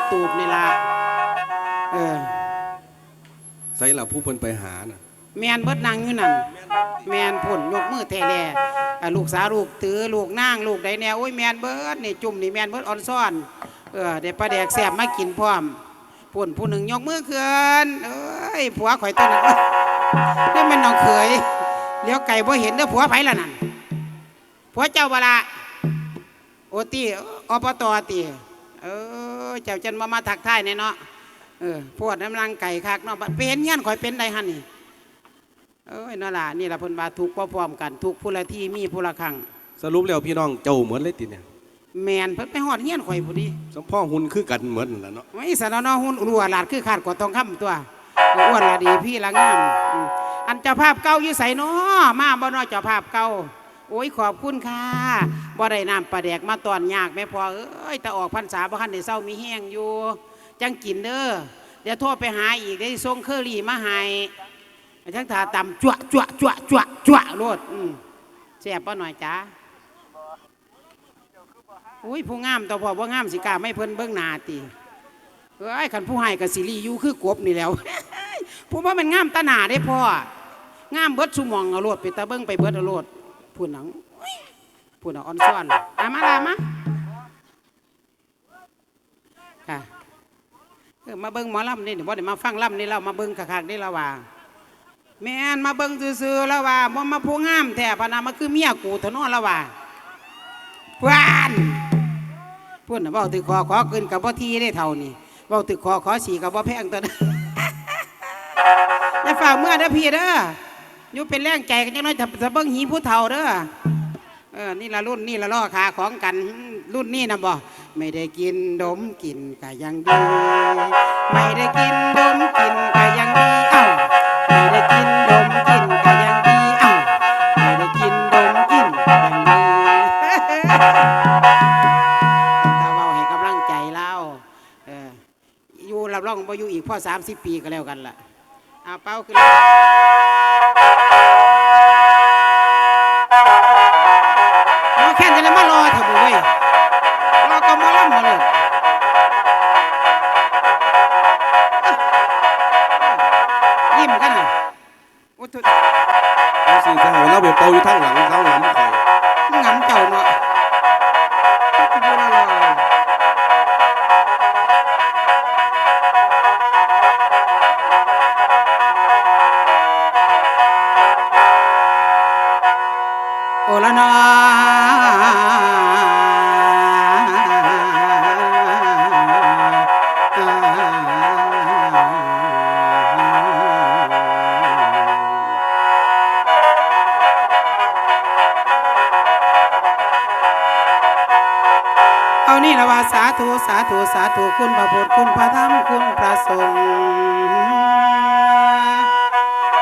ำตูบนี่ละเออใส่ละผู้เพิ่นไปหาน่ะแมนเบิดนางอยู่นั่นแมนผลยกมือแท้แล่อะลูกสาวลูกตือลูกนางลูกใดแน่โอ้ยแมนเบิดนี่จุ่มนี่แมนเบิดออนซ่อนเออเดี๋ยวปลาแดกแสบมากินพร้อมผลผู้หนึ่งยกมือเคืนเอ้ยผัวข่อยตัวนั้นนี่มันน้องเขยเลี้ยวไก่บ่เห็นเด้อผัวไผละนั่นผัวเจ้าบละโอตีอปตตี เออเจ้าจันมามาถักทายแน่เนาะเออพวดน้ำลังไก่คักเนาะบัดไปเห็นเงี้ยนข่อยเป็นไดหันนี่เอ้ยนั่นล่ะนี่ล่ะเพิ่นว่าทุกข์พร้อมๆกันทุกข์ผู้ละที่มีผู้ละครั้งสรุปแล้วพี่น้องเจ้าเหมือนเลยติเนี่ยแมนเพิ่นไปฮอดเฮียนข่อยพุ่นดิสมพ่อหุ่นคือกันเหมือนนั่นล่ะเนาะไว้สนอนอหุ่นรัวหลาดคือขาดกว่าทองคำตัวอ้วนละดีพี่ละงามอืมอันเจ้าภาพเก่าอยู่ใส่น้อมาบ่น้อเจ้าภาพเก่าโอ้ยขอบคุณค่ะ บ่ได้น้ำปลาแดกมาตอนยากแม่พอเอ้ยแต่ออกพรรษาบ่คันได้เศร้ามีแห้งอยู่ จังกินเด้อเดี๋ยวโทรไปหาอีกได้ส่งเคอรี่มาให้ทั้งถาตำจั่วจั่วจั่วจั่วจั่วโลดอืมแซ่บป่ะหน่อยจ้าอุ้ยผู้งามตัวพอว่างามสิกาไม่เพิ่นเบิ่งหนาติเอ้ยขันผู้ให้กับสิริอยู่คือกบนี่แล้วผู้ว่ามันงามตาหนาได้พ่องามเบิดสุมองเอาโลดไปตาเบิ้งไปเบิดเอาโลดพูดหนัง พูดหนังออนซ่อนอามาลามาค่ะเออมาเบิ้งหมอลำนี่เดี๋ยวบ่ได้มาฟังลำนี่เรามาเบิ้งคักๆนี่เราว่าแม่นมาเบิ้งซื่อๆแล้วว่าบ่มาผู้งามแท้พนามาคือเมียกูเถอะเนแล้วว่าพวานพูดน่ะเว้าตึกคอขอขึ้นกับบ่ทีได้เท่านี้เว้าตึกคอขอสีกับบ่แพงตัวนั้นอย่าฝากเมื่อเด้อพี่เด้ออยู่เป็นแรงใจกันจังน้อยถ้าเบิ่งหีผู้เฒ่าเด้อ เออนี่ละรุ่นนี่ละล่อขาของกันรุ่นนี่นะบ่ไม่ได้กินดมกินก็ยังดี ไม่ได้กินดมกินก็ยังดีเอ้าไม่ได้กินดมกินก็ยังดีเอ้าไม่ได้กินดมกินก็ยังดีถ้าเว้าให้กำลังใจเราเอออยู่รับรองบ่อยู่อีกพ่อ30ปีก็แล้วกันล่ะเอาเป้าขึ้น ละนอเอานี่ละว่าสาธุสาธุสาธุคุณพระพุทธคุณพระธรรมคุณพระสงฆ์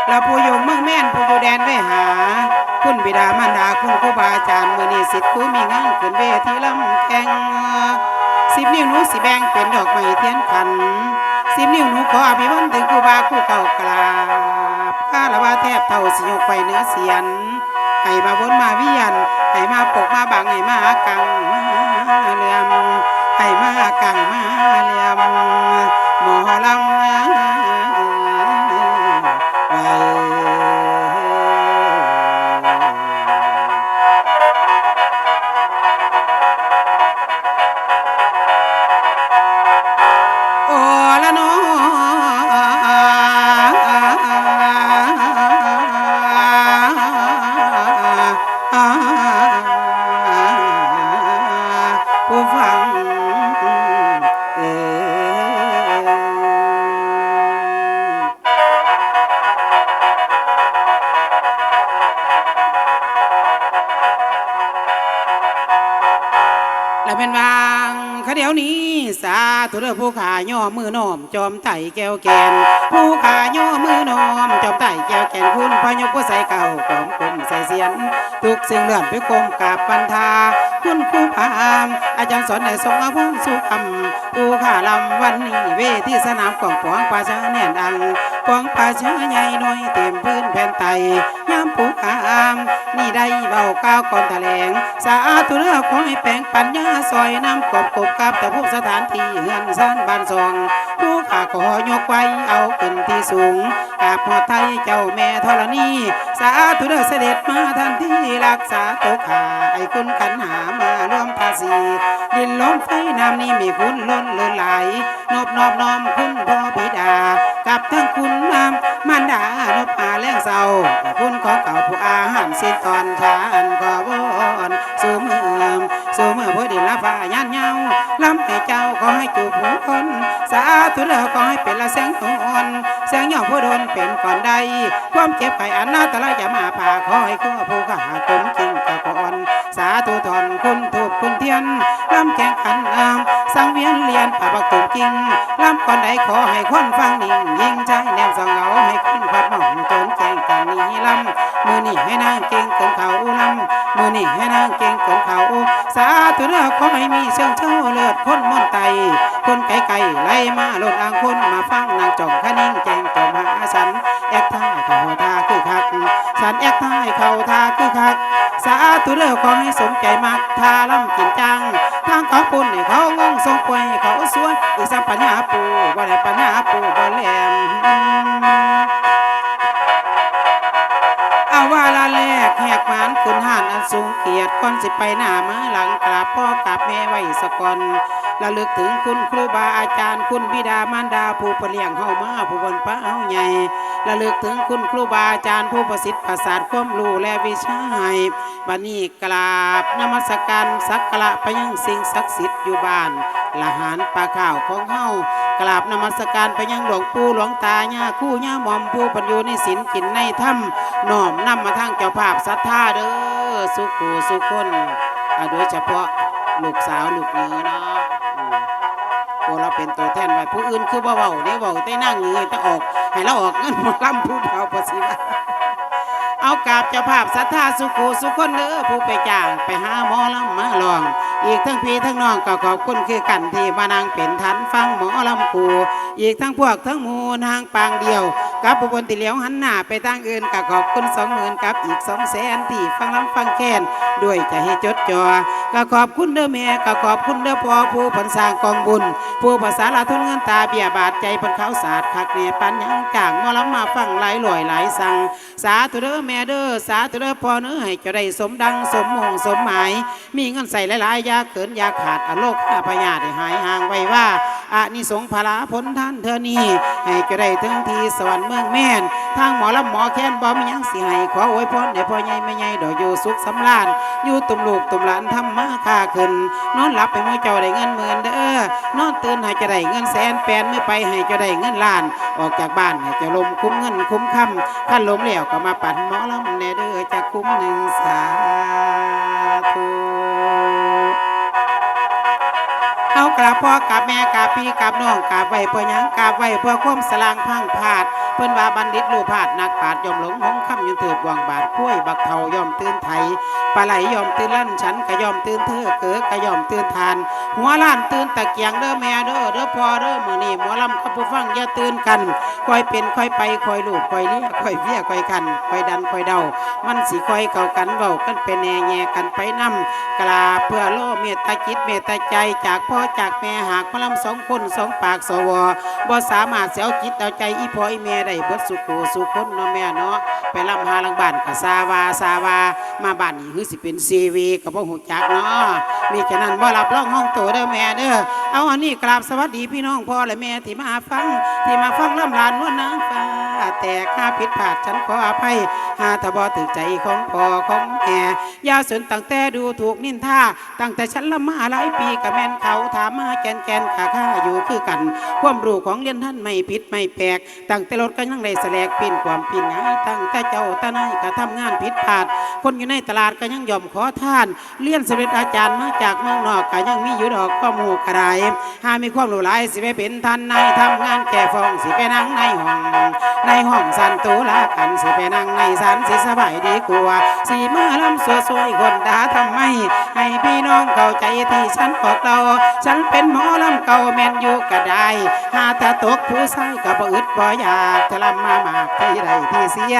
เราผู้อยู่เมืองแม่นผู้อยู่แดนไว้หา บิดามารดาคุณครูบาอาจารย์มือนี้สิทธิ์ครูมีงานขึ้นเวทีลำแข่งสิบนิ้วหนูสิแบ่งเป็นดอกไม้เทียนขันสิบนิ้วหนูขออภิวันถึงครูบาครูเก่ากราบข้าละว่าแทบเท่าสิยกไปเนื้อเสียนให้มาบนมาวิยันให้มาปกมาบังให้มากังมาเลียมให้มากังมาเลียมหมอลำ สาธุเด้อผู้ขาย่อมือน้อม จอมไต่แก้วแกน ผู้ขาย่อมือน้อม จอมไต่แก้วแกนคุณพยกผู้ใส่เก่ากอมกลมใส่เสียน ทุกสิ่งเลื่อนไปกลมกราบปันทา คุณครูพามอาจารย์สอนได้ส่งอาพรสุคำผู้ข่าลำวันนี้เวทีสนามกองปวงประชาแน่นดังกองประชาใหญ่น้อยเต็มพื้นแผ่นไตยามผู้ขาม นี่ได้เบาก้าวก่อนแถลง สาธุเลือกขอให้แปลงปัญญาซอยน้ำกบกบกับแต่ผู้สถานที่เฮือนซ่านบ้านซอง ผู้ข้าขอยกไว้เอาขึ้นที่สูงกาบพอไทยเจ้าแม่ธรณี สาธุเด้อเสด็จมาทันที่รักษาตัวขาไอ้คุณกันหามาร่วมภาษีดินล้มไฟน้ำนี้มีคุณล้นเลือไหลนอบนอบน้อมคุณพ่อบิดา กับทั้งคุณน้ำ มารดานบอาแล้งเศร้าคุณของเก่าผู้อาหารสิตอนชานก็วอนสู่เมืองสู่เมื่อผู้ดินละฟ้ายันเงาลำให้เจ้าขอให้จูบผู้คนสาธุเด้อขอให้เป็นละแสงอ่อนแสงยองผู้โดนเป็นก่อนใดความเจ็บไข้อันนาตรายอย่ามาผ่าขอให้ข้อผู้ข้าคมกินกะก่อนสาธุทอนคุณถูกคุณเทียนลำแข่งขันอามสังเวียนเรียนป่าปักตุ่มจริงลำก่อนใดขอให้คนฟังนิ่งยิ่ง เด้อขอให้มีเสียงเช่าเลือดคนม่อนไต คนไก่ไก่ไล่มาโลดอ่างคนมาฟังนางจ่องคนิ่งแจงจอมหาสัน แอกท่าเขาทาคือคัก สันแอกท่าเขาทาคือคัก สาธุเด้อขอให้สมใจมักทาล่ำกินจังทางเขาปุ่นให้เขางงทรงป่วยเขาสวนอีสัมปัญญาปูบ่ได้ปัญญาปูบ่แหลมอาว่าละแรกแหกหมานขึ้นห่าง เกียรติก่อนสิไปหน้ามาหลังกราบพ่อกราบแม่ไว้สกอนระลึกถึงคุณครูบาอาจารย์ คุณบิดามารดาผู้เปลี่ยงเฮามาผู้บนพระเฮาใหญ่ระลึกถึงคุณครูบาอาจารย์ผู้ประสิทธิ์ประสาทความรู้และวิชาให้บัดนี้กราบนมัสการสักกระไปยังสิ่งศักดิ์สิทธิ์อยู่บ้านละหารปลาข้าวของเฮากราบนมัสการไปยังหลวงปู่หลวงตาย่าคู่ย่าหมอมผู้ปัญญูในศีลกินในถ้ำน้อมนำมาทางเจ้าภาพศรัทธาเด้อ สุขูสุขคนโดยเฉพาะลูกสาวลูกเนือเนาะอืมพวกเราเป็นตัวแทนไว้ผู้อื่นคือบ่เว้าได้เว้าแต่นั่งเงยต่ออก ให้เราออกเงินหมอลำผู้เฒ่าประสิวะเอากราบเจ้าภาพศรัทธาสุขูสุขคนเด้อผู้ไปจ้างไปหาหมอลำมาลอง อีกทั้งพี่ทั้งน้องก็ขอบคุณคือกันที่มานั่งเป็นทันฟังหมอลำคูอีกทั้งพวกทั้งมูนางปางเดียวกับบุบนที่เหลียวหันหน้าไปทางอื่นก็ขอบคุณสองหมื่นกับอีกสองแสนที่ฟังลำฟังแค้นด้วยใจให้จดจอก็ขอบคุณเด้อแม่ก็ขอบคุณเด้อพ่อผู้ผลสร้างกองบุญ ผู้ภาษาลาทุนเงินตาเบียบาทใจเพันเขาศาสตร์คักเนปันยังจ่างมอลำมาฟังหลายลอยหลายสั่งสาธุเด้อแม่เด้อสาธุเด้อพ่อเนื้อให้เจะได้สมดังสมมงสมหมาย มีเงินใส่หลายๆยาเกินยาขาดอโลกข้าพญาได้หายห่างไว้ว่าอานิสงส์พลาผลท่านเธอนี่ให้เจะได้ถึงทีสวรรค์เมืองแม่น ทางหมอลำหมอแค้นบ่มียังสิให้ขออวยพรให้พ่อใหญ่แม่ใหญ่ดอกอยู่สุขสำราญอยู่ตุ่มลูกตุ่มหลานทำมาค้าขึ้น นอนหลับไปมื้อเจ้าได้เงินหมื่นเด้อนอนตื่นให้จะได้เงินแสนแปนมื้อไปให้จะได้เงินล้าน ออกจากบ้านให้จะลมคุ้มเงินคุ้มคำขั้นลมแล้วก็มาปั่นหมอลำแน่เด้อจะคุ้มหนึ่งสาธุเอากราบพ่อกราบแม่กราบพี่กราบน้องกราบไว้เพื่อยังกราบไว้เพื่อความสลางพังพาด พิ่นว่าบัณฑิตรู้พาดนักปาดยอมหลงหงคำยืนเถิดวางบาดคุ้ยบักเทายอมตื่นไทยปลาไหลยอมตื่นลั่นฉันก็ยอมตื่นเธอเก๋ก็ยอมตื่นทาน หัวล้านตื่นตะเกียงเด้อแม่เด้อเด้อพ่อเด้อมือนี้หมอลำกับผู้ฟังอย่าตื่นกันคอยเป็นคอยไปคอยลูกคอยเลี้ยคอยเวียคอยกันคอยดันคอยเดา มันสิค่อยเข้ากันเว้ากันเป็นแน่แย่กันไปนำกราเพื่อโลเมตตาจิตเมตตาใจจากพ่อจากแม่หากพลำสองคนสองปากสวบ่สามารถเสียเอาจิตเอาใจอีพ่ออีแม่ได้เบิดสุขโขสุขคนเนาะแม่เนาะไปลำหาลังบ้านกะสาวาสาวา มาบ้านนี่คือสิเป็นซีวีกับพ่อหูจักเนาะมีฉะนั้นบ่รับรองห้องโตเด้อแม่เด้อเอาอันนี้กราบสวัสดีพี่น้องพ่อและแม่ที่มาฟังที่มาฟังลำลานนวลนางฟ้าแต่ข้าผิดพลาดฉันขออภัยหาถ้าบ่ถึงใจของพ่อของแม่ยาสนตั้งแต่ดูถูกนินทาตั้งแต่ฉันละมาหลายปีกับแม่นเขาถามมาแกนแกนขาข้าอยู่คือกัน ความรู้ของเรียนท่านไม่ผิดไม่แปลกตั้งแต่รถก็ยังได้แสลกปีนความปีนหงายตั้งแต่เจ้าตานายก็ทำงานผิดพลาด คนอยู่ในตลาดก็ยังยอมขอท่านเรียนสำเร็จอาจารย์มาจากเมืองนอกก็ยังมีอยู่ดอกข้อมูกระไรหามีความรู้หลายสิไปเป็นท่านนายทำงานแก่ฟองสิไปนั่งในห้อง ในห้องสันตุลากันสิไปนั่งในสันสิสบายดีกว่าสีมาลำสวยสวยคนด่าทำไม ให้พี่น้องเข้าใจที่ฉันบอกเรา ฉันเป็นหมอลำเก่าแมนอยู่ก็ได้ หาถ้าตกผู้ใส่ก็บ่อึดบ่อยากทะลำมามากที่ใดที่เสีย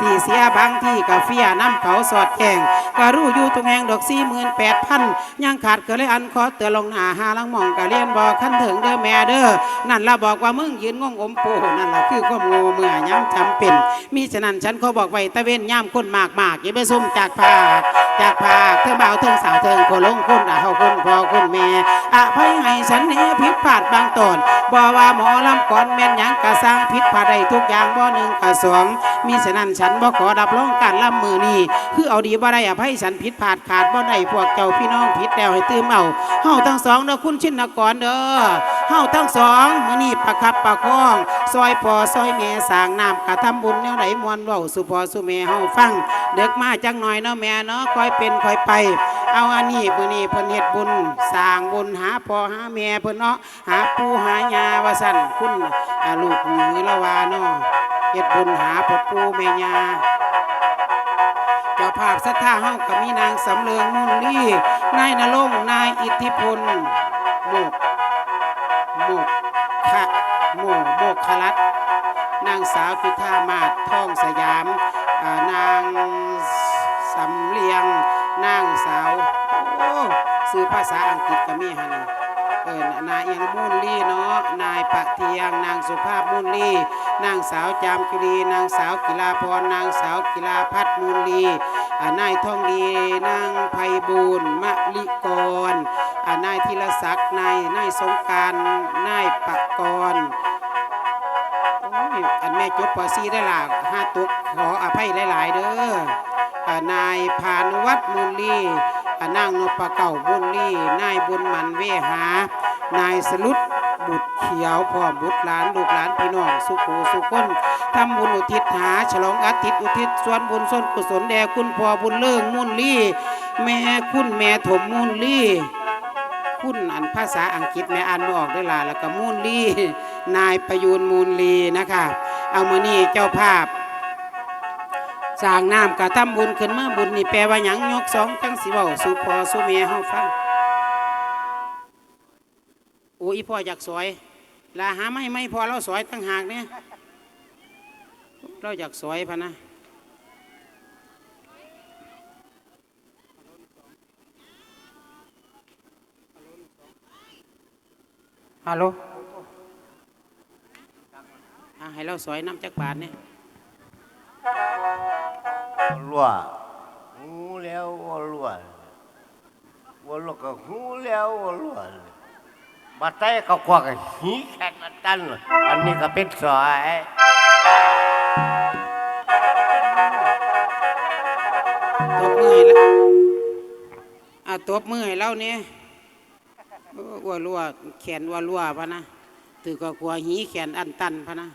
ที่เสียบางที่ก็เฟียน้ำเขาสอดแข่งก็รู้อยู่ทุกแห่งดอกสี่หมื่นแปดพันยังขาดก็เลยอันขอเตือนลงหนาหาลังมองก็เรียนบอกขั้นถึงเด้อแม่เด้อนั่นละบอกว่ามึงยืนงงอมโปนั่นละคือความโง่เมื่อย้ำจำเป็น มีฉะนั้นฉันขอบอกไว้ตะเวนย่ำคนมากมากอย่าไปซุ่มจากภาคจากภาคเธอเบาเธอสาวเธอคนลงคนอะเขาคนพอคนแม่อภัยให้ฉันแหน่ผิดพลาดบางตอนบ่ว่าหมอลำก่อนแม่นยังกะสร้างผิดพลาดได้ทุกอย่างบ่หนึ่งกะสวงมีฉะนั้นฉันบ่ขอรับรองการลำมือนี้คือเอาดีบ่ได้อภัยฉันผิดพลาดขาดบ่ได้พวกเจ้าพี่น้องผิดแล้วให้ตื่มเอาเฮาทั้งสองเด้อคุณชินกรเด้อเฮาทั้งสองมื้อนี้ประคับประคอง ซอยพอซอยแม่สร้างน้ำกะทำบุญแนวไหนมวนเว้าสู่พ่อสู่แม่เฮาฟัง เด็กมาจังหน่อยเนาะแม่เนาะคอยเป็นคอยไป เอาอันนี้มื้อนี้เพิ่นเฮ็ดบุญสร้างบุญหาพ่อหาแม่เพิ่นเนาะหาปู่หายาว่าซั่นคุณอ่าลูกมือละว่าเนาะเฮ็ดบุญหาพ่อปู่แม่ยาเจ้าภาพศรัทธาเฮาก็มีนางสำเริงมุ่นลี่นายนรงนายอิทธิพลโมก กขลัดนางสาวคุธามาศท่องสยามนางสำเลียงนางสาวโอ้สื่อภาษาอังกฤษก็มีหันเออนายเอียงมูลลี่เนาะนายปะเทียงนางสุภาพมูลลี่นางสาวจามจุรีนางสาวกีฬาพรนางสาวกีฬาพัฒน์มูลลีอ่นายทองดีนางไพบูลมะลิกรอ่านายธีรศักดิ์นายนายสงการนายปะกร ม่จบปอซีได้ล่ะห้าตุกขออภัยหลาย ๆ เด้ออนายพานวัฒน์มูลลีอ่านางนพเก่าบุญลีนายบุญมันเวหา นายสลุดบุตรเขียวพ่อบุตรหลานลูกหลานพี่น้องสุขูสุขคนทำบุญอุทิศหา ฉลองอาทิตย์อุทิศส่วนบุญส่วนกุศลแด่คุณพ่อบุญเลิงมูลลีแม่คุณแม่ถมมูลลีคุณอันภาษาอังกฤษแม่อ่านไม่ออกด้วยล่ะแล้วก็มูลลีนายประยูนมูลลีนะคะ เอามานี่เจ้าภาพสร้างน้ำกระทำบุญขึ้นมาบุญนี่แปลว่าหยังยกสองจังสิเว้าสู่พ่อสู่แม่เฮาฟังโอ้ยพ่ออยากสวยลาหาไม่ไม่พอเราสวยตั้งหากเนี่ยเราอยากสวยพะนะฮัลโหล อะให้เราสวยน้ำจักบาทเนี่ยรั่วหูแล้วว่ารั่วว่ารั่วก็หูแล้วว่ารั่วมาใต้ก็ควักหีแค่นั้นตันอันนี้ก็เป็นสอยตบมือให้แล้วอะตบมือให้เราเนี่ยโอ้อ้วรัวแขนอ้วรัวพะนะถือก็กลัวหีแขนอันตันพะนะ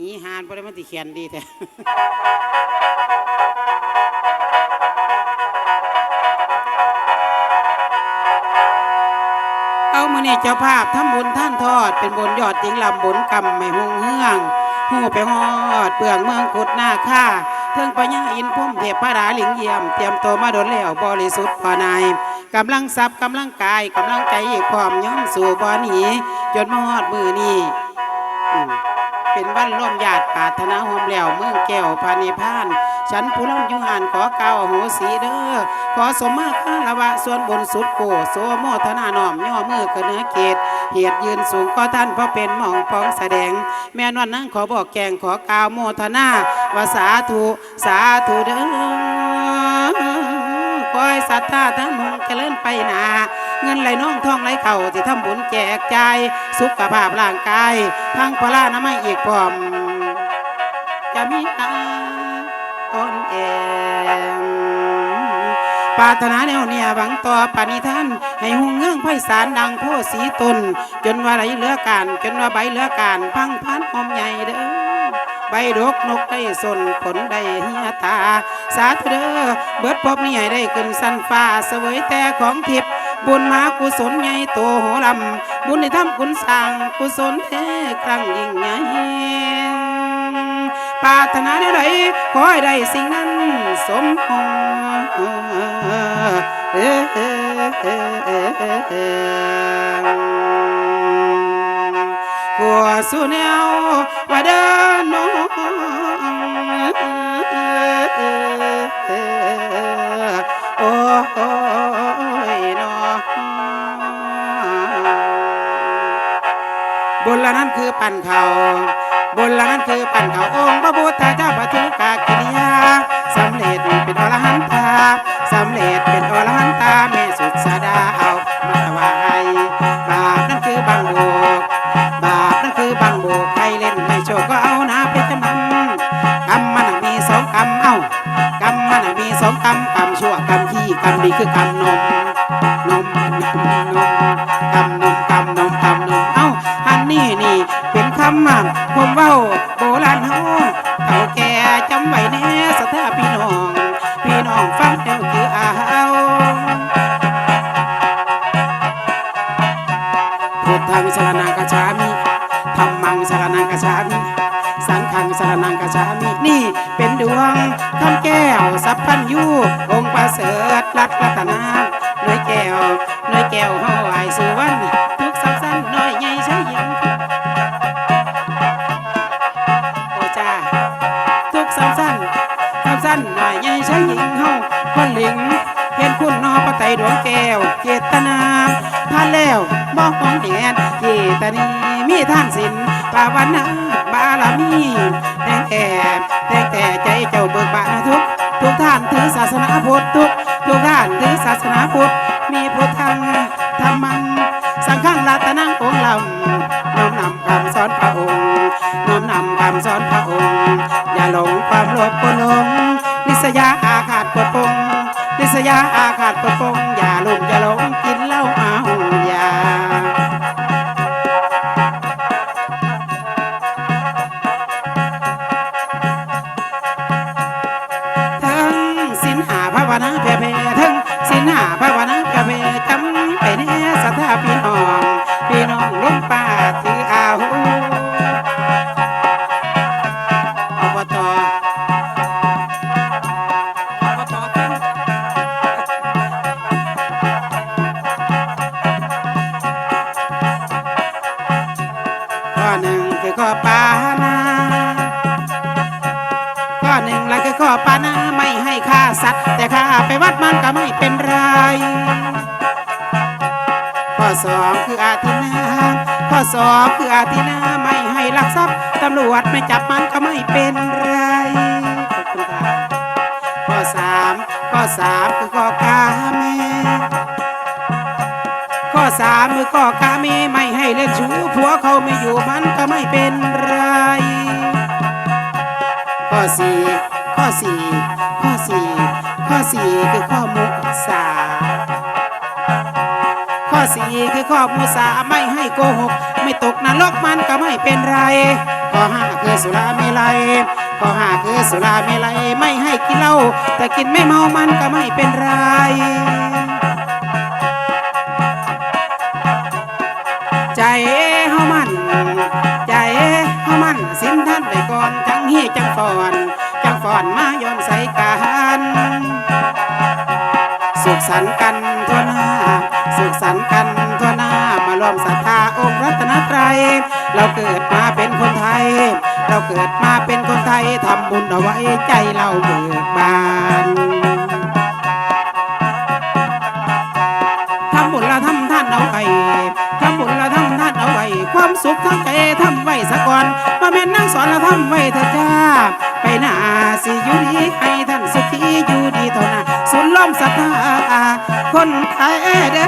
หีหานพอได้มันติแขนดีแท้เอามือนี่เจ้าภาพทำบุญท่านทอด เป็นบนยอดจริงลำบุญกำไม่หงเฮืองหูไปหอดเปลืองเมืองขุดหน้าค่าเทิงปัญญาอินพุ่มเทพพระราหลิงเยี่ยม เตรียมตัวมาโดนแล้วบริสุทธิ์พอนายกำลังทรัพย์กำลังกายกำลังใจอีกพร้อมย่อมสู่บ่อนี้จนมอดมือนี้อื เป็นวันร่วมญาติปารถนาโฮมแล้วเมืองแก้วพานิพาน ฉันผู้ล่ำยุหานขอเก่าวอโหสีเด้อขอสมมาคารวะส่วนบนสุดโกโสโมทนานอมย่อมือขึ้นเนื้อเขตเหตุยืนสูงก็ท่านเพราะเป็นมองปองแสดง แม่นวันนั้นขอบอกแกงขอกล่าวโมทนาวาสาธุสาธุเด้อคอยศรัทธาทั้งมงเจริญไปนา เงินไหลน้องทองไหลเข่าที่ทำบุญแจกจ่ายสุขภาพร่างกายทั้งพลานามัยอีกพร้อม จะมีตาอ่อนแอปปรารถนาแนวเนี่ยหวังต่อปณิธาน ให้หุงเงื่องไพศาลดังโพสีตน จนว่าไหลเหลือการ จนว่าใบเหลือการพังพันหอมใหญ่เด้อใบดกนกได้สนผลได้เฮียตา สาธุเด้อเบิดพบนี่ให้ได้ขึ้นสันฟ้าเสวยแต่ของทิพย์ บุญมากุศลใหญ่โตโหลำบุญในทำคุณสร้างกุศลแท้ครั้งยิ่งใหญ่ปรารถนาใดๆขอให้ได้สิ่งนั้น สมหวังผัวสุแนวว่าเดินน้องโอ้ ละนั้นคือปั่นเขาบนละนั้นคือปั่นเขาองค์พระพุทธเจ้าปทุกากิริยาสำเร็จเป็นอรหันตาสำเร็จเป็นอรหันตาแม่สุสดาเอามาไหวบาปนั่นคือบางโบกบาปนั่นคือบางโบกใครเล่นไม่โชคก็เอานะไปจำนำกรรมมันมีสองกรรมเอ้ากรรมมันมีสองกรรมกรรมชั่วกรรมขี้กรรมดีคือกรรม มีแต่แต่แต่แต่ใจเจ้าเบิกบานทุกทุกท่านถือศาสนาพุทธทุกทุกท่านถือศาสนาพุทธามมือข้อกาเมไม่ให้เล่นชู้ผัวเขาไม่อยู่มันก็ไม่เป็นไร ข้อสี่ข้อสี่ข้อสี่ข้อสี่คือข้อมุสาข้อสี่คือข้อมุสาไม่ให้โกหก ไม่ตกนรกมันก็ไม่เป็นไร ข้อห้าคือสุราเมลัยข้อห้าคือสุราเมลัยไม่ให้กินเหล้าแต่กินไม่เมามันก็ไม่เป็นไร ใจเฮามัน ใจเฮามันสินท่านไปก่อนจังฮีจังฟอนจังฟอนมายอมใส่กันสุขสันต์กันทั่วหน้าสุขสันต์กันทั่วหน้ามารวมศรัทธาองค์รัตนตรัยเราเกิดมาเป็นคนไทย เราเกิดมาเป็นคนไทยทำบุญเอาไว้ใจเราเบิกบาน สุขทั้งใจทำไว้สะก่อนมาแม่นนั่งสอนเราทำไว้เถอะจ้า ไปหน้าสิอยู่ดีให้ท่านสุขีอยู่ดีเท่านั้นสุนล้อมสัทธาคนไทยเด้อ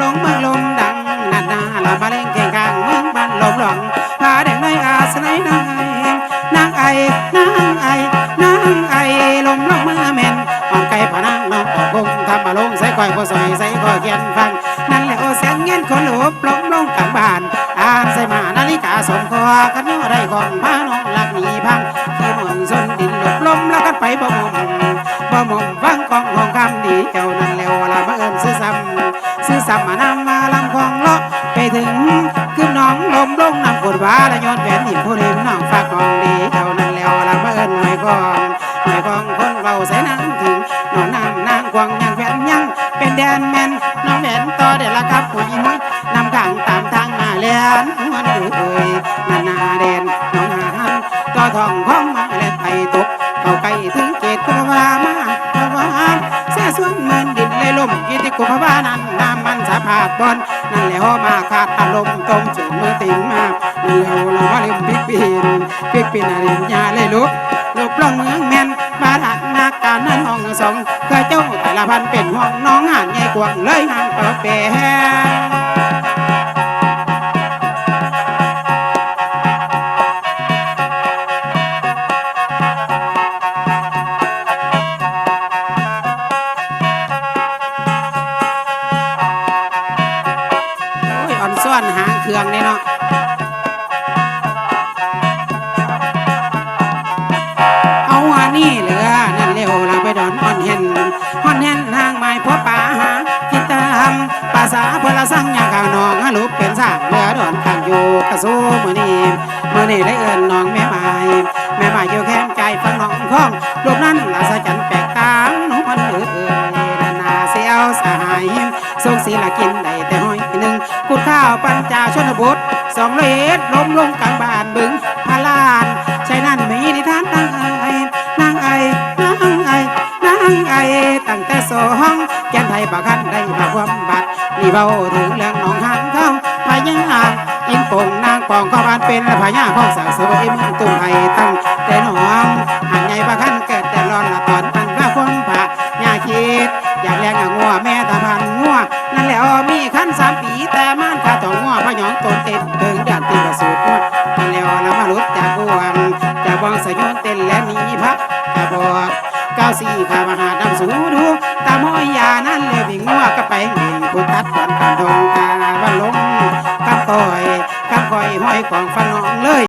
น้องมาลง ยังเป็นแดนแมนน้องแหวนต่อเดี๋ยวละครับผู้หญิงนำข้างตามทางมาเลียนมันเอ่ยนานาแดนน้องหานต่อทองของมาและไปตกเข้าใกล้ถึงเกตกุภวามาภาวาเสียส่วนเงินดินเลยล่มยิติกุภวานั้นน้ำมันสะพาดบอนนั่นแหละหอมาขาดอารมณ์ต้มจืดมือติงมาเลี้ยวเราว่าเล่มพิกปีนพิกปีนอะไรยาเลยลุกลูกปล้องเมืองแมน การนั้นห้องสองเคยเจ้าแต่ละพันเป็นห้องน้องห่านใหญ่กวางเลยห่างเปิดเปร มือนี้มือนี้ได้เอิญน้องแม่ไม้แม่ไม้อยู่แข้งใจฟังน้องข้องรูปนั้นละสะจันแปลกตางน้องมันเอ่ยนานาเสียวสหายส่งสีลกินได้แต่ห้อยหนึ่งกุดข้าวปัญจาชนบทสองเลดล้มลงกลางบ้านบึงพาลานใช่นั่นมีนิทานนางไอ้นางไอ้นางไอนางไอตั้งแต่สองแกนไทยปากคันได้มาความบัดนี่เบาถึงเรื่อง งนางปองข้าบ้านเป็นและพญาของสังเสวยเมืองตุ้งไทยตั้งแต่น้องหันใหญ่ปากคันเกิดแต่ร้อนละตอนตั้งพระความผาญาคิด อยากแรงงัวแม่ตาพันงัวนั่นและอ๋อมีขั้นสามปีแต่ม่านข้าต่องงัวพะหยองตนเต็นถึงด่านตีกระสุดนั่นและอ๋อแล้วมาลุดจากบวงจากบวงสยนเต้นและหนีพักกระบอกเก้าสี่ข้ามหาดำสูดูตามอยยานั่นเลยวิ่งงัวก็ไปเห็นผู้ตัดก่อนกันทองกาวันลงคำคอย คำคอย